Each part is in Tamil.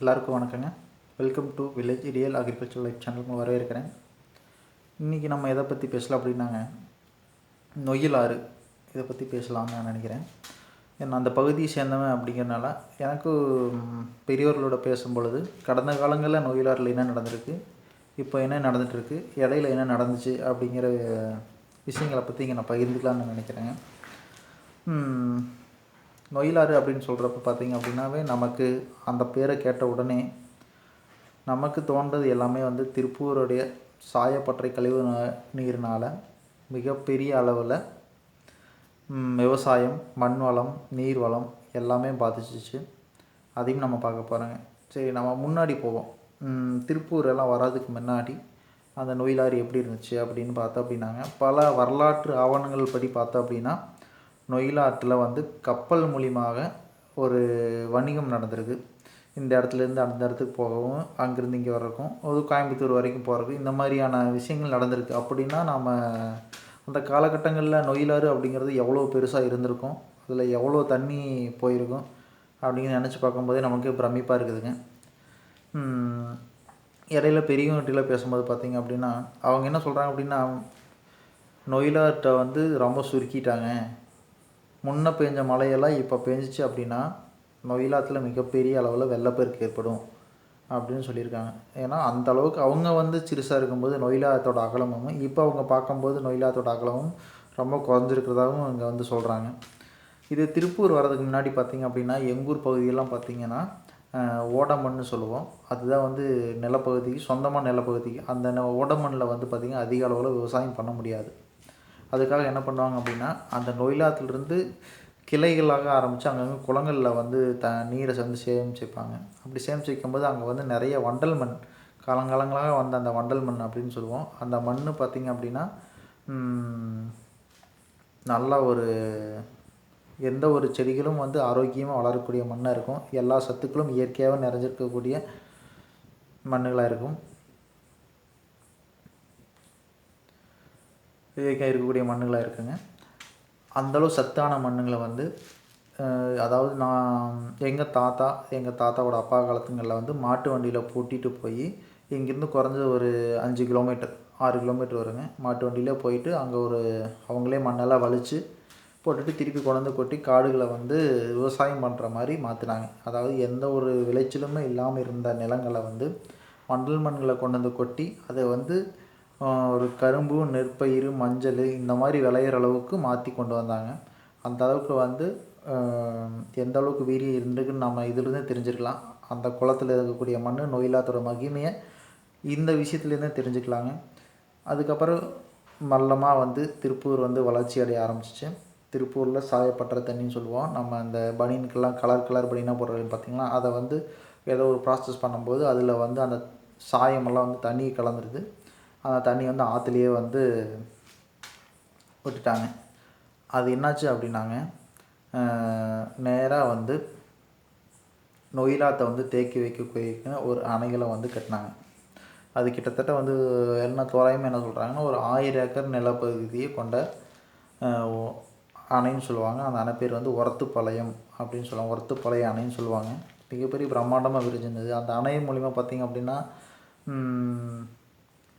எல்லாருக்கும் வணக்கங்க. Welcome to village real agriculture life சேனலுக்கு வரவேற்கிறேன். இன்றைக்கி நம்ம எதை பற்றி பேசலாம் அப்படின்னாங்க? நொய்யலாறு இதை பற்றி பேசலாம்னு நான் நினைக்கிறேன். நான் அந்த பகுதியை சேர்ந்தவன் அப்படிங்கிறனால எனக்கு பெரியவர்களோட பேசும் பொழுது கடந்த காலங்களில் நொய்யலாறில் என்ன நடந்திருக்கு? இப்போ என்ன நடந்துகிட்ருக்கு இடையில என்ன நடந்துச்சு? அப்படிங்கிற விஷயங்களை பற்றி இங்கே நான் பகிர்ந்துக்கலாம்னு நினைக்கிறேங்க. நொயிலாறு அப்படின்னு சொல்கிறப்ப பார்த்தீங்க அப்படின்னாவே நமக்கு அந்த பேரை கேட்ட உடனே நமக்கு தோன்றது எல்லாமே வந்து திருப்பூருடைய சாயப்பற்றை கழிவு நீர்னால் மிகப்பெரிய அளவில் விவசாயம் மண் வளம் நீர் வளம் எல்லாமே பாதிச்சிச்சு. அதையும் நம்ம பார்க்க போகிறோங்க சரி நம்ம முன்னாடி போவோம். திருப்பூர் எல்லாம் வர்றதுக்கு முன்னாடி அந்த நொயிலாறு எப்படி இருந்துச்சு அப்படின்னு பார்த்தோம் அப்படின்னாங்க. பல வரலாற்று ஆவணங்கள் படி பார்த்தோம் அப்படின்னா நொயிலாற்றில் வந்து கப்பல் மூலியமாக ஒரு வணிகம் நடந்திருக்கு. இந்த இடத்துலேருந்து அந்த இடத்துக்கு போகவும் அங்கேருந்து இங்கே வரக்கும் ஒரு கோயம்புத்தூர் வரைக்கும் போகிறதுக்கு இந்த மாதிரியான விஷயங்கள் நடந்திருக்கு. அப்படின்னா நாம் அந்த காலகட்டங்களில் நொயிலாறு அப்படிங்கிறது எவ்வளோ பெருசாக இருந்திருக்கும் அதில் எவ்வளோ தண்ணி போயிருக்கும் அப்படின்னு நினச்சி பார்க்கும்போதே நமக்கு பிரமிப்பாக இருக்குதுங்க. இடையில பெரியவங்ககிட்ட பேசும்போது பார்த்திங்க அப்படின்னா அவங்க என்ன சொல்கிறாங்க அப்படின்னா நொயிலாட்டை வந்து ரொம்ப சுருக்கிட்டாங்க. முன்ன பெஞ்ச மழையெல்லாம் இப்போ பெஞ்சிச்சு அப்படின்னா நொயிலாத்தில் மிகப்பெரிய அளவில் வெள்ளப்பெருக்கு ஏற்படும் அப்படின்னு சொல்லியிருக்காங்க. ஏன்னா அந்த அளவுக்கு அவங்க வந்து சிறுசாக இருக்கும்போது நொயிலாத்தோட அகலமும் இப்போ அவங்க பார்க்கும்போது நொயிலாத்தோட அகலமும் ரொம்ப குறைஞ்சிருக்கிறதாகவும் இங்கே வந்து சொல்கிறாங்க இது திருப்பூர் வர்றதுக்கு முன்னாடி பார்த்திங்க அப்படின்னா எங்கூர் பகுதியெல்லாம் பார்த்திங்கன்னா ஓடமண்ணு சொல்லுவோம். அதுதான் வந்து நிலப்பகுதிக்கு சொந்தமான நிலப்பகுதிக்கு அந்த ஓடமண்ணில் வந்து பார்த்திங்கன்னா அதிக அளவில் விவசாயம் பண்ண முடியாது. அதுக்காக என்ன பண்ணுவாங்க அப்படின்னா அந்த நொயிலாத்துலேருந்து கிளைகளாக ஆரம்பித்து அங்கங்கே குளங்களில் வந்து த நீரை வந்து சேமிச்சு வைப்பாங்க அப்படி சேமிச்சு வைக்கும்போது அங்கே வந்து நிறைய வண்டல் மண் காலங்காலங்களாக வந்த அந்த வண்டல் மண் அப்படின்னு சொல்லுவோம். அந்த மண் பார்த்திங்க அப்படின்னா நல்ல ஒரு எந்த ஒரு செடிகளும் வந்து ஆரோக்கியமாக வளரக்கூடிய மண்ணாக இருக்கும். எல்லா சத்துக்களும் இயற்கையாக நிறைஞ்சிருக்கக்கூடிய மண்ணுகளாக இருக்கும். இருக்கக்கூடிய மண்ணுகளாக இருக்குங்க. அந்தளவு சத்தான மண்ணுங்களை வந்து அதாவது நான் எங்கள் தாத்தா எங்கள் தாத்தாவோட அப்பா காலத்துங்களில் வந்து மாட்டு வண்டியில் பூட்டிட்டு போய் இங்கேருந்து குறைஞ்சது ஒரு அஞ்சு கிலோமீட்டர் ஆறு கிலோமீட்டர் வருங்க. மாட்டு வண்டியில் போயிட்டு அங்கே ஒரு அவங்களே மண்ணெல்லாம் வலித்து போட்டுட்டு திருப்பி கொண்டு கொட்டி காடுகளை வந்து விவசாயம் பண்ணுற மாதிரி மாற்றினாங்க அதாவது எந்த ஒரு விளைச்சலுமே இல்லாமல் இருந்த நிலங்களை வந்து மண்டல் மண்களை கொண்டு வந்து கொட்டி அதை வந்து ஒரு கரும்பு நெற்பயிர் மஞ்சள் இந்த மாதிரி விளையிற அளவுக்கு மாற்றி கொண்டு வந்தாங்க. அந்த அளவுக்கு வந்து எந்த அளவுக்கு வீரியம் இருந்துக்குன்னு நம்ம இதிலிருந்தே தெரிஞ்சுக்கலாம் அந்த குளத்தில் இருக்கக்கூடிய மண் நோயில்லாத்தோட மகிமையை இந்த விஷயத்துலேருந்தே தெரிஞ்சுக்கலாங்க. அதுக்கப்புறம் மல்லமாக வந்து திருப்பூர் வந்து வளர்ச்சி அடைய ஆரம்பிச்சிச்சு. திருப்பூரில் சாயப்பட்டுற தண்ணின்னு சொல்லுவோம். நம்ம அந்த பனியனுக்கெல்லாம் கலர் கலர் பனியனாக போடுறது பார்த்திங்கன்னா அதை வந்து ஏதோ ஒரு ப்ராசஸ் பண்ணும்போது அதில் வந்து அந்த சாயமெல்லாம் வந்து தண்ணி கலந்துருது. அந்த தண்ணி வந்து ஆற்றுலேயே வந்து விட்டுட்டாங்க. அது என்னாச்சு அப்படின்னாங்க. நேராக வந்து நொயிலாத்தை வந்து தேக்கி வைக்க ஒரு அணைகளை வந்து கட்டினாங்க. அது கிட்டத்தட்ட வந்து என்ன தோராயமாக என்ன சொல்கிறாங்கன்னா ஒரு ஆயிரம் ஏக்கர் நிலப்பகுதியை கொண்ட அணைன்னு சொல்லுவாங்க. அந்த அணை பேர் வந்து ஒரத்துப்பாளையம் அப்படின்னு சொல்லுவாங்க. ஒரத்துப்பாளையம் அணைன்னு சொல்லுவாங்க. மிகப்பெரிய பிரம்மாண்டமாக விரிஞ்சிருந்தது. அந்த அணை மூலிமா பார்த்திங்க அப்படின்னா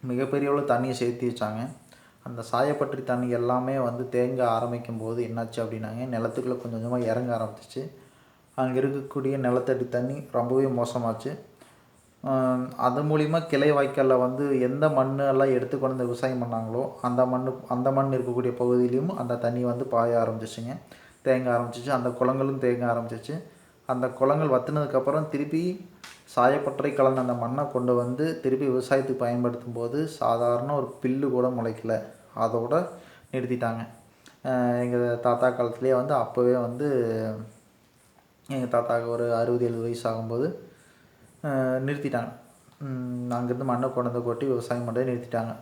மிகப்பெரிய அளவு தண்ணியை சேர்த்து வச்சாங்க. அந்த சாயப்பற்றி தண்ணி எல்லாமே வந்து தேங்க ஆரம்பிக்கும் போது என்னாச்சு அப்படின்னாங்க நிலத்துக்குள்ளே கொஞ்சம் கொஞ்சமாக இறங்க ஆரம்பிச்சிச்சு. அங்கே இருக்கக்கூடிய நிலத்தடி தண்ணி ரொம்பவே மோசமாச்சு. அது மூலிமா கிளை வாய்க்காலில் வந்து எந்த மண்ணெல்லாம் எடுத்து கொண்டு வந்து விவசாயம் பண்ணாங்களோ அந்த மண் அந்த மண் இருக்கக்கூடிய பகுதியிலையும் அந்த தண்ணி வந்து பாய ஆரம்பிச்சிச்சுங்க. தேங்க ஆரம்பிச்சிச்சு. அந்த குளங்களும் தேங்க ஆரம்பிச்சிச்சு. அந்த குளங்கள் வத்துனதுக்கப்புறம் திருப்பி சாயப்பட்டறை கலந்த அந்த மண்ணை கொண்டு வந்து திருப்பி விவசாயத்துக்கு பயன்படுத்தும் போது சாதாரண ஒரு பில்லு கூட முளைக்கல. அதோட நிறுத்திட்டாங்க. எங்கள் தாத்தா காலத்துலேயே வந்து அப்போவே வந்து எங்கள் தாத்தாவுக்கு ஒரு அறுபது எழுபது வயசு ஆகும்போது நிறுத்திட்டாங்க. அங்கேருந்து மண்ணை கொண்டு வந்து கொட்டி விவசாயம் பண்ணுறதை நிறுத்திட்டாங்க.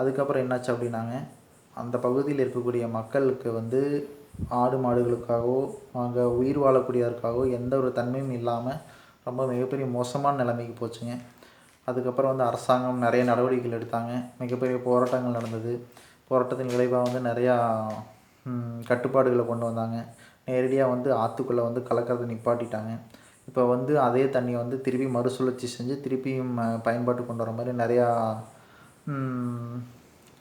அதுக்கப்புறம் என்னாச்சு அப்படின்னாங்க. அந்த பகுதியில் இருக்கக்கூடிய மக்களுக்கு வந்து ஆடு மாடுகளுக்காகவோ அங்கே உயிர் வாழக்கூடியதற்காகவோ எந்த ஒரு தன்மையும் இல்லாமல் ரொம்ப மிகப்பெரிய மோசமான நிலைமைக்கு போச்சுங்க. அதுக்கப்புறம் வந்து அரசாங்கம் நிறைய நடவடிக்கைகள் எடுத்தாங்க. மிகப்பெரிய போராட்டங்கள் நடந்தது. போராட்டத்தின் விளைவாக வந்து நிறையா கட்டுப்பாடுகளை கொண்டு வந்தாங்க. நேரடியாக வந்து ஆற்றுக்குள்ளே வந்து கலக்கிறத நிப்பாட்டிட்டாங்க. இப்போ வந்து அதே தண்ணியை வந்து திருப்பி மறுசுழற்சி செஞ்சு திருப்பியும் பயன்பாட்டு கொண்டு வர மாதிரி நிறையா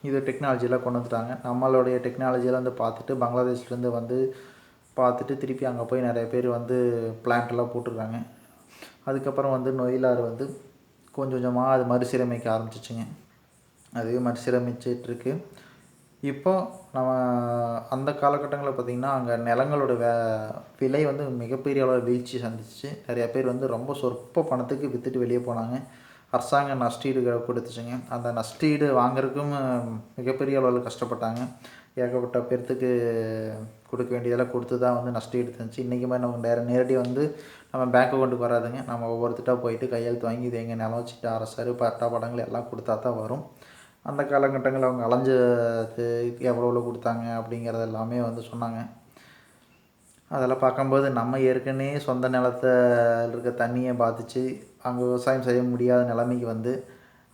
இது டெக்னாலஜிலாம் கொண்டு வந்துட்டாங்க. நம்மளுடைய டெக்னாலஜியெல்லாம் வந்து பார்த்துட்டு பங்களாதேஷ்லேருந்து வந்து பார்த்துட்டு திருப்பி அங்கே போய் நிறைய பேர் வந்து பிளான்ட்லாம் போட்டுருக்காங்க போட்டிருக்காங்க. அதுக்கப்புறம் வந்து நொயிலாறு வந்து கொஞ்சம் கொஞ்சமாக அது மறுசீரமைக்க ஆரம்பிச்சிச்சுங்க. அதுவே மறுசீரமைச்சிட்ருக்கு. இப்போ நம்ம அந்த காலகட்டங்களில் பார்த்திங்கன்னா அங்கே நிலங்களோட வே விலை வந்து மிகப்பெரிய அளவில் வீழ்ச்சி சந்திச்சு நிறையா பேர் வந்து ரொம்ப சொற்ப பணத்துக்கு விற்றுட்டு வெளியே போனாங்க. அரசாங்கம் நஷ்டீடு கொடுத்துச்சுங்க. அந்த நஷ்டீடு வாங்குறதுக்கும் மிகப்பெரிய அளவில் கஷ்டப்பட்டாங்க. ஏகப்பட்ட பேர்த்துக்கு கொடுக்க வேண்டியதெல்லாம் கொடுத்து தான் வந்து நஷ்டீடு தந்துச்சு. இன்றைக்கி மாதிரி நமக்கு நேர நேரடியாக வந்து நம்ம பேங்க் அக்கௌண்ட்டுக்கு வராதுங்க. நம்ம ஒவ்வொருத்திட்ட போயிட்டு கையெழுத்து வாங்கி இது எங்கள் நிலம் வச்சுட்டு அரசர் பட்டா படங்கள் எல்லாம் கொடுத்தா தான் வரும். அந்த காலகட்டங்களில் அவங்க அலைஞ்சது எவ்வளோ எவ்வளோ கொடுத்தாங்க அப்படிங்கிறது எல்லாமே வந்து சொன்னாங்க. அதெல்லாம் பார்க்கும்போது நம்ம ஏற்கனவே சொந்த நிலத்த இருக்க தண்ணியை பாதித்து அங்கே விவசாயம் செய்ய முடியாத நிலைமைக்கு வந்து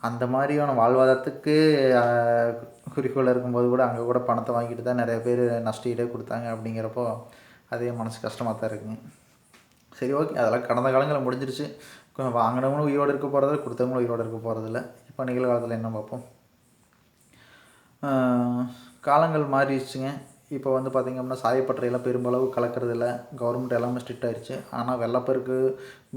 அந்த மாதிரியான வாழ்வாதாரத்துக்கு குறிக்கோள் இருக்கும்போது கூட அங்கே கூட பணத்தை வாங்கிட்டு தான் நிறைய பேர் நஷ்டீடே கொடுத்தாங்க அப்படிங்கிறப்போ அதே மனசு கஷ்டமாக தான் இருக்குங்க. சரி ஓகே. அதெல்லாம் கடந்த காலங்களில் முடிஞ்சிருச்சு. வாங்கினவங்களும் உயிரோடு இருக்க போகிறதில்ல கொடுத்தவங்களும் உயிரோடு இருக்க போகிறதில்ல இப்போ நிகழ்காலத்தில் என்ன பார்ப்போம்? காலங்கள் மாறிடுச்சுங்க. இப்போ வந்து பார்த்திங்க அப்படின்னா சாயப்பட்டறையெல்லாம் பெரும்பளவு கலக்கிறது இல்லை கவர்மெண்ட் எல்லாமே ஸ்ட்ரிக்ட் ஆயிடுச்சு. ஆனால் வெள்ளப்பெருக்கு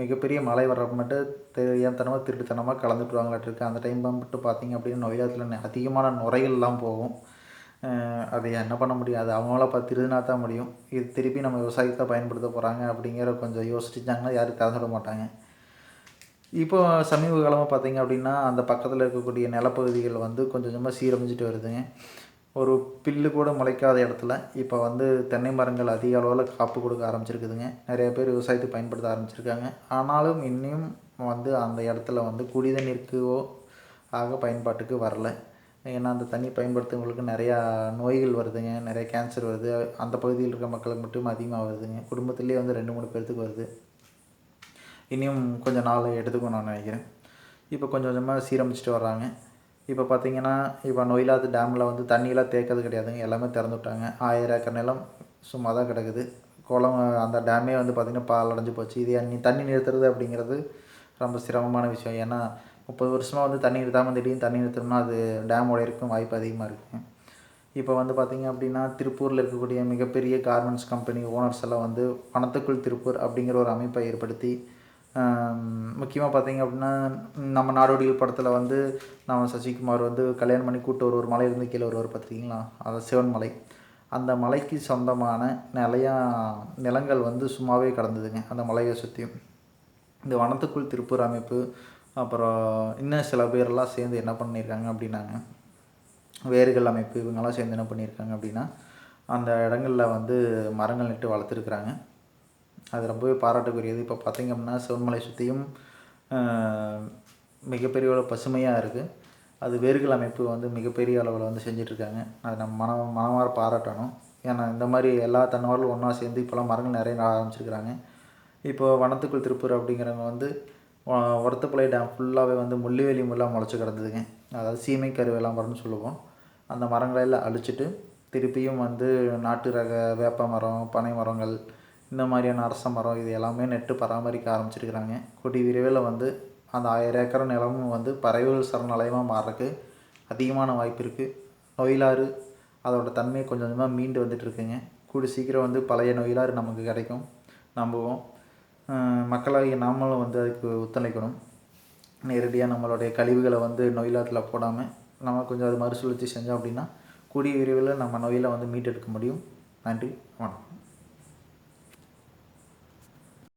மிகப்பெரிய மழை வர்றப்ப மட்டும் தெரியாதனமாக திருட்டுத்தனமாக கலந்துட்டுருவாங்களாட்டு இருக்குது அந்த டைம் மட்டும் பார்த்திங்க அப்படின்னா நொய்யாத்தில் அதிகமான நுரைகள்லாம் போகும். அதை என்ன பண்ண முடியும்? அது அவங்கள பார்த்து திருதினா தான் முடியும். இது திருப்பி நம்ம விவசாயத்தை பயன்படுத்த போகிறாங்க அப்படிங்கிற கொஞ்சம் யோசிச்சிட்டாங்கன்னா யாரும் திறந்துட மாட்டாங்க. இப்போ சமீப காலமாக பார்த்தீங்க அப்படின்னா அந்த பக்கத்தில் இருக்கக்கூடிய நிலப்பகுதிகள் வந்து கொஞ்சம் கொஞ்சமாக சீரமைஞ்சிட்டு வருதுங்க ஒரு பில்லு கூட முளைக்காத இடத்துல இப்போ வந்து தென்னை மரங்கள் அதிக அளவில் காப்பு கொடுக்க ஆரம்பிச்சிருக்குதுங்க. நிறைய பேர் விவசாயத்தை பயன்படுத்த ஆரம்பிச்சிருக்காங்க. ஆனாலும் இன்னும் வந்து அந்த இடத்துல வந்து குடிதண்ணீருக்கோ ஆக பயன்பாட்டுக்கு வரல. ஏன்னா அந்த தண்ணி பயன்படுத்துறவங்களுக்கு நிறையா நோய்கள் வருதுங்க. நிறைய கேன்சர் வருது. அந்த பகுதியில் இருக்க மக்களுக்கு மட்டும் அதிகமாக வருதுங்க குடும்பத்துலேயே வந்து ரெண்டு மூணு பேர்த்துக்கு வருது. இனியும் கொஞ்சம் நாள் எடுத்துக்கும் நான் நினைக்கிறேன். இப்போ கொஞ்சம் கொஞ்சமாக சீரமைச்சிட்டு வர்றாங்க. இப்போ பார்த்தீங்கன்னா இப்போ நொயிலாத்து டேமில் வந்து தண்ணியெல்லாம் தேக்கிறது கிடையாதுங்க. எல்லாமே திறந்து விட்டாங்க. ஆயிரம் ஏக்கர் நிலம் சும்மா தான் கிடக்குது. குளம் அந்த டேமே வந்து பார்த்திங்கன்னா பால் அடைஞ்சு போச்சு. இது தண்ணி நிறுத்துறது அப்படிங்கிறது ரொம்ப சிரமமான விஷயம். ஏன்னா முப்பது வருஷமாக வந்து தண்ணி நிறுத்தாமல் திடீர்னு தண்ணி நிறுத்தணும்னா அது டேம் உடையறதுக்கும் வாய்ப்பு அதிகமாக இருக்குங்க இப்போ வந்து பார்த்திங்க அப்படின்னா திருப்பூரில் இருக்கக்கூடிய மிகப்பெரிய கார்மெண்ட்ஸ் கம்பெனி ஓனர்ஸ் எல்லாம் வந்து பணத்துக்குள் திருப்பூர் அப்படிங்கிற ஒரு அமைப்பை ஏற்படுத்தி முக்கியமாக பார்த்தீங்க அப்படின்னா நம்ம நாடோடிகள் படத்தில் வந்து நம்ம சசிகுமார் வந்து கல்யாணம் பண்ணி கூட்டு ஒரு ஒரு மலையிலேருந்து கீழே வருவார் பார்த்துருக்கீங்களா அது சிவன்மலை அந்த மலைக்கு சொந்தமான நிறையா நிலங்கள் வந்து சும்மாவே கடந்ததுங்க. அந்த மலையை சுற்றியும் இந்த வனத்துக்குள் திருப்பூர் அமைப்பு அப்புறம் இன்னும் சில பேரெல்லாம் சேர்ந்து என்ன பண்ணியிருக்காங்க அப்படின்னாங்க? வேர்கள் அமைப்பு இவங்கெல்லாம் சேர்ந்து என்ன பண்ணியிருக்காங்க அப்படின்னா அந்த இடங்களில் வந்து மரங்கள் நட்டு வளர்த்துருக்குறாங்க. அது ரொம்பவே பாராட்டுக்குரியது. இப்போ பார்த்தீங்க அப்படின்னா சிவன்மலை சுற்றியும் மிகப்பெரிய அளவு பசுமையாக இருக்குது அது வேர்கள் அமைப்பு வந்து மிகப்பெரிய அளவில் வந்து செஞ்சிட்ருக்காங்க. அது நம்ம மன மனமார பாராட்டணும். ஏன்னா இந்த மாதிரி எல்லா தன்னார்களும் ஒன்றா சேர்ந்து இப்போலாம் மரங்கள் நிறைய நட ஆரம்பிச்சிருக்கிறாங்க. இப்போது வனத்துக்குள் திருப்பூர் அப்படிங்கிறவங்க வந்து ஒ- டேம் ஃபுல்லாகவே வந்து முள்ளிவேலி முள்ளாக முளைச்சி கிடந்ததுங்க. அதாவது சீமை கருவேலாம் மரம்னு சொல்லுவோம். அந்த மரங்களை எல்லாம் அழிச்சிட்டு திருப்பியும் வந்து நாட்டு ரக வேப்ப மரம் பனை மரங்கள் இந்த மாதிரியான அரச மரம் இது எல்லாமே நெட்டு பராமரிக்க ஆரம்பிச்சிருக்கிறாங்க. கொடி விரைவில் வந்து அந்த ஆயிரம் ஏக்கர் நிலமும் வந்து பறவைகள் சரணாலயமாக மாறுறதுக்கு அதிகமான வாய்ப்பு இருக்குது நொயிலாறு அதோட தன்மையை கொஞ்சம் கொஞ்சமாக மீண்டு வந்துட்டு இருக்குங்க. கூடி சீக்கிரம் வந்து பழைய நொயிலாறு நமக்கு கிடைக்கும். நம்புவோம். மக்களாகிய நாமளும் வந்து அதுக்கு ஒத்துழைக்கணும். நேரடியாக நம்மளுடைய கழிவுகளை வந்து நொயிலாத்தில் போடாமல் நம்ம கொஞ்சம் அது மறுசுழற்சி செஞ்சோம் அப்படின்னா கூடிய விரைவில் நம்ம நோயில் வந்து மீட்டெடுக்க முடியும். நன்றி வணக்கம்.